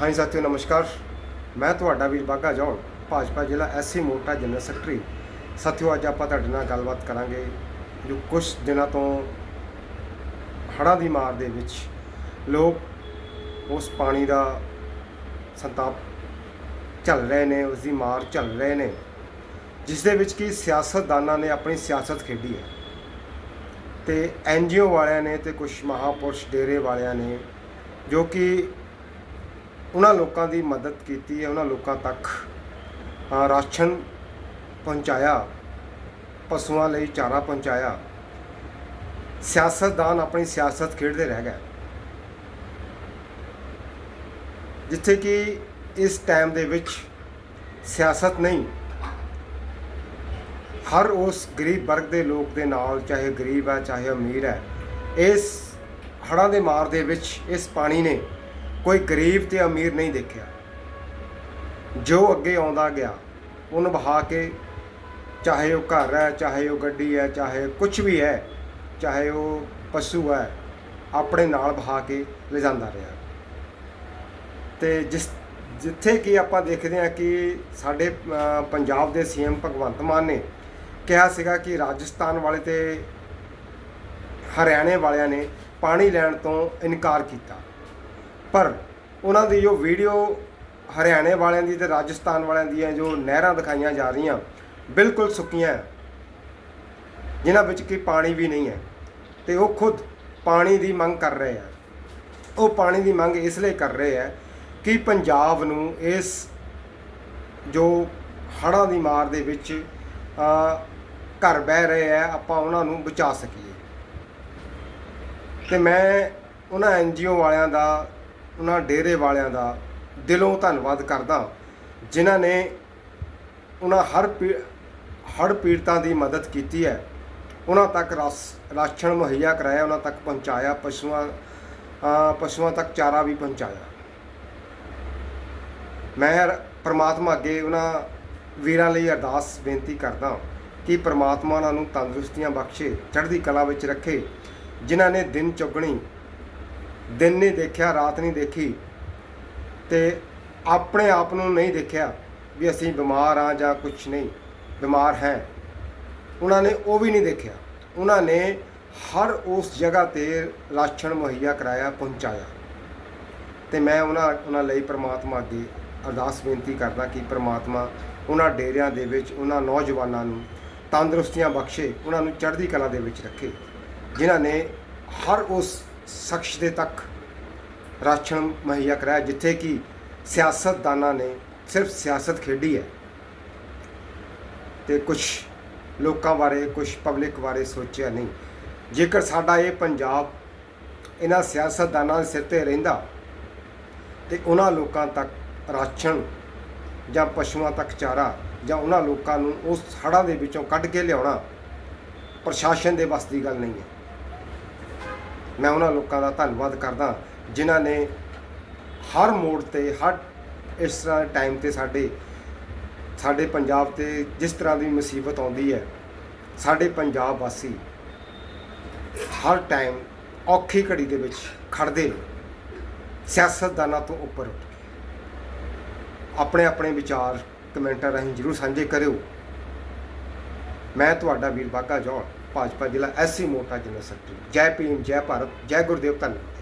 ਹਾਂਜੀ ਸਾਥੀਓ, ਨਮਸਕਾਰ। ਮੈਂ ਤੁਹਾਡਾ ਵੀਰ ਬਾਗਾ ਜੌਨ ਭਾਜਪਾ ਜ਼ਿਲ੍ਹਾ ਐਸਸੀ ਮੋਟਾ ਜਨਰਲ ਸੈਕਟਰੀ। ਸਾਥੀਓ, ਅੱਜ ਆਪਾਂ ਤੁਹਾਡੇ ਨਾਲ ਗੱਲਬਾਤ ਕਰਾਂਗੇ ਜੋ ਕੁਝ ਦਿਨਾਂ ਤੋਂ ਹੜ੍ਹਾਂ ਦੀ ਮਾਰ ਦੇ ਵਿੱਚ ਲੋਕ ਉਸ ਪਾਣੀ ਦਾ ਸੰਤਾਪ ਝੱਲ ਰਹੇ ਨੇ, ਉਸ ਦੀ ਮਾਰ ਝੱਲ ਰਹੇ ਨੇ, ਜਿਸ ਦੇ ਵਿੱਚ ਕੀ ਸਿਆਸਤਦਾਨਾਂ ਨੇ ਆਪਣੀ ਸਿਆਸਤ ਖੇਡੀ ਹੈ। ਤੇ ਐਨਜੀਓ ਵਾਲਿਆਂ ਨੇ ਤੇ ਕੁਝ ਮਹਾਪੁਰਸ਼ ਡੇਰੇ ਵਾਲਿਆਂ ਨੇ ਜੋ ਕਿ ਉਹਨਾਂ ਲੋਕਾਂ ਦੀ ਮਦਦ ਕੀਤੀ ਹੈ, ਉਹਨਾਂ ਲੋਕਾਂ ਤੱਕ ਰਾਸ਼ਨ ਪਹੁੰਚਾਇਆ, ਪਸ਼ੂਆਂ ਲਈ ਚਾਰਾ ਪਹੁੰਚਾਇਆ। ਸਿਆਸਤਦਾਨ ਆਪਣੀ ਸਿਆਸਤ ਖੇਡਦੇ ਰਹਿ ਗਏ। ਜਿੱਥੇ ਕਿ ਇਸ ਟਾਈਮ ਦੇ ਵਿੱਚ ਸਿਆਸਤ ਨਹੀਂ, ਹਰ ਉਸ ਗਰੀਬ ਵਰਗ ਦੇ ਲੋਕ ਦੇ ਨਾਲ, ਚਾਹੇ ਗਰੀਬ ਹੈ, ਚਾਹੇ ਅਮੀਰ ਹੈ, ਇਸ ਹੜ੍ਹਾਂ ਦੇ ਮਾਰ ਦੇ ਵਿੱਚ, ਇਸ ਪਾਣੀ ਨੇ ਕੋਈ ਗਰੀਬ ਤੇ ਅਮੀਰ ਨਹੀਂ ਦੇਖਿਆ। ਜੋ ਅੱਗੇ ਆਉਂਦਾ ਗਿਆ, ਉਹਨੂੰ ਬਹਾ ਕੇ ਚਾਹੇ ਉਹ ਘਰ ਹੈ, ਚਾਹੇ ਉਹ ਗੱਡੀ ਹੈ, ਚਾਹੇ ਕੁਝ ਵੀ ਹੈ, ਚਾਹੇ ਉਹ ਪਸ਼ੂ ਹੈ, ਆਪਣੇ ਨਾਲ ਬਹਾ ਕੇ ਲਿਜਾਂਦਾ ਰਿਹਾ। ਤੇ ਜਿਸ, ਜਿੱਥੇ ਕਿ ਆਪਾਂ ਦੇਖਦੇ ਹਾਂ ਕਿ ਸਾਡੇ ਪੰਜਾਬ ਦੇ ਸੀਐਮ ਭਗਵੰਤ ਮਾਨ ਨੇ ਕਿਹਾ ਸੀਗਾ ਕਿ ਰਾਜਸਥਾਨ ਵਾਲੇ ਤੇ ਹਰਿਆਣੇ ਵਾਲਿਆਂ ਨੇ ਪਾਣੀ ਲੈਣ ਤੋਂ ਇਨਕਾਰ ਕੀਤਾ। ਪਰ ਉਹਨਾਂ ਦੀ ਜੋ ਵੀਡੀਓ ਹਰਿਆਣੇ ਵਾਲਿਆਂ ਦੀ ਤੇ ਰਾਜਸਥਾਨ ਵਾਲਿਆਂ ਦੀਆਂ ਜੋ ਨਹਿਰਾਂ ਦਿਖਾਈਆਂ ਜਾ ਰਹੀਆਂ ਬਿਲਕੁਲ ਸੁੱਕੀਆਂ ਹੈ, ਜਿਨ੍ਹਾਂ ਵਿੱਚ ਕਿ ਪਾਣੀ ਵੀ ਨਹੀਂ ਹੈ ਤੇ ਉਹ ਖੁਦ ਪਾਣੀ ਦੀ ਮੰਗ ਕਰ ਰਹੇ ਆ ਉਹ ਪਾਣੀ ਦੀ ਮੰਗ ਇਸ ਲਈ ਕਰ ਰਹੇ ਆ ਕਿ ਪੰਜਾਬ ਨੂੰ ਇਸ ਜੋ ਹੜ੍ਹਾਂ ਦੀ ਮਾਰ ਦੇ ਵਿੱਚ ਘਰ ਬਹਿ ਰਹੇ ਆ ਆਪਾਂ ਉਹਨਾਂ ਨੂੰ ਬਚਾ ਸਕੀਏ। ਤੇ ਮੈਂ ਉਹਨਾਂ ਐਨਜੀਓ ਵਾਲਿਆਂ ਦਾ ਉਹਨਾਂ ਡੇਰੇ ਵਾਲਿਆਂ ਦਾ ਦਿਲੋਂ ਧੰਨਵਾਦ ਕਰਦਾ ਜਿਨ੍ਹਾਂ ਨੇ ਉਹਨਾਂ ਹਰ ਹੜ ਪੀੜਤਾਂ ਦੀ ਮਦਦ ਕੀਤੀ ਹੈ। ਉਹਨਾਂ ਤੱਕ ਰਸ, ਰਾਸ਼ਨ ਮੁਹੱਈਆ ਕਰਾਇਆ, ਉਹਨਾਂ ਤੱਕ ਪਹੁੰਚਾਇਆ, ਪਸ਼ੂਆਂ ਪਸ਼ੂਆਂ ਤੱਕ ਚਾਰਾ ਵੀ ਪਹੁੰਚਾਇਆ। ਮੈਂ ਰ- ਪ੍ਰਮਾਤਮਾ ਅੱਗੇ ਉਹਨਾਂ ਵੀਰਾਂ ਲਈ ਅਰਦਾਸ ਬੇਨਤੀ ਕਰਦਾ ਕਿ ਪ੍ਰਮਾਤਮਾ ਉਹਨਾਂ ਨੂੰ ਤੰਦਰੁਸਤੀਆਂ ਬਖਸ਼ੇ, ਚੜ੍ਹਦੀ ਕਲਾ ਵਿੱਚ ਰੱਖੇ, ਜਿਨ੍ਹਾਂ ਨੇ ਦਿਨ ਚੁਗਣੀ ਦਿਨ ਨਹੀਂ ਦੇਖਿਆ, ਰਾਤ ਨਹੀਂ ਦੇਖੀ ਤੇ ਆਪਣੇ ਆਪ ਨੂੰ ਨਹੀਂ ਦੇਖਿਆ ਵੀ ਅਸੀਂ ਬਿਮਾਰ ਆ ਜਾਂ ਕੁਝ ਨਹੀਂ, ਬਿਮਾਰ ਹੈ। ਉਹਨਾਂ ਨੇ ਉਹ ਵੀ ਨਹੀਂ ਦੇਖਿਆ। ਉਹਨਾਂ ਨੇ ਹਰ ਉਸ ਜਗ੍ਹਾ ਤੇ ਰਾਸ਼ਨ ਮੁਹੱਈਆ ਕਰਾਇਆ, ਪਹੁੰਚਾਇਆ। ਤੇ ਮੈਂ ਉਹਨਾਂ ਉਹਨਾਂ ਲਈ ਪ੍ਰਮਾਤਮਾ ਅੱਗੇ ਅਰਦਾਸ ਬੇਨਤੀ ਕਰਦਾ ਕਿ ਪ੍ਰਮਾਤਮਾ ਉਹਨਾਂ ਡੇਰਿਆਂ ਦੇ ਵਿੱਚ, ਉਹਨਾਂ ਨੌਜਵਾਨਾਂ ਨੂੰ ਤੰਦਰੁਸਤੀਆਂ ਬਖਸ਼ੇ, ਉਹਨਾਂ ਨੂੰ ਚੜ੍ਹਦੀ ਕਲਾ ਦੇ ਵਿੱਚ ਰੱਖੇ, ਜਿਨ੍ਹਾਂ ਨੇ ਹਰ ਉਸ ਸ਼ਖਸ ਦੇ ਤੱਕ ਰਾਸ਼ਨ ਮੁਹੱਈਆ ਕਰਾਇਆ, ਜਿੱਥੇ ਕਿ ਸਿਆਸਤਦਾਨਾਂ ਨੇ ਸਿਰਫ ਸਿਆਸਤ ਖੇਡੀ ਹੈ। ਤੇ ਕੁਝ ਲੋਕਾਂ ਬਾਰੇ ਕੁਝ ਪਬਲਿਕ ਬਾਰੇ ਸੋਚਿਆ ਨਹੀਂ। ਜੇਕਰ ਸਾਡਾ ਇਹ ਪੰਜਾਬ ਇਹਨਾਂ ਸਿਆਸਤਦਾਨਾਂ ਦੇ ਸਿਰ ਤੇ ਰਹਿੰਦਾ, ਤੇ ਉਹਨਾਂ ਲੋਕਾਂ ਤੱਕ ਰਾਸ਼ਨ ਜਾਂ ਪਸ਼ੂਆਂ ਤੱਕ ਚਾਰਾ ਜਾਂ ਉਹਨਾਂ ਲੋਕਾਂ ਨੂੰ ਉਸ ਹੜ੍ਹਾਂ ਦੇ ਵਿੱਚੋਂ ਕੱਢ ਕੇ ਲਿਆਉਣਾ ਪ੍ਰਸ਼ਾਸਨ ਦੇ ਵੱਸ ਦੀ ਗੱਲ ਨਹੀਂ ਹੈ। ਮੈਂ ਉਹਨਾਂ ਲੋਕਾਂ ਦਾ ਧੰਨਵਾਦ ਕਰਦਾ ਜਿਨ੍ਹਾਂ ਨੇ ਹਰ ਮੋੜ ਤੇ, ਹਰ ਇਸ ਤਰ੍ਹਾਂ ਟਾਈਮ ਤੇ ਸਾਡੇ ਸਾਡੇ ਪੰਜਾਬ ਤੇ ਜਿਸ ਤਰ੍ਹਾਂ ਦੀ ਮੁਸੀਬਤ ਆਉਂਦੀ ਹੈ, ਸਾਡੇ ਪੰਜਾਬ ਵਾਸੀ ਹਰ ਟਾਈਮ ਔਖੀ ਘੜੀ ਦੇ ਵਿੱਚ ਖੜਦੇ ਨੇ, ਸਿਆਸਤਦਾਨਾਂ ਤੋਂ ਉੱਪਰ ਉੱਠ ਕੇ। ਆਪਣੇ ਆਪਣੇ ਵਿਚਾਰ ਕਮੈਂਟਾਂ ਰਾਹੀਂ ਜਰੂਰ ਸਾਂਝੇ ਕਰਿਓ। ਮੈਂ ਤੁਹਾਡਾ ਵੀਰ ਬਾਗਾ ਜੌਨ ਭਾਜਪਾ ਜ਼ਿਲ੍ਹਾ ਐਸਸੀ ਮੋਟਾ ਜਨਰਲ ਸੈਕਟਰੀ ਜੈ ਭੀਮ ਜੈ ਭਾਰਤ ਜੈ ਗੁਰਦੇਵ ਧੰਨਵਾਦ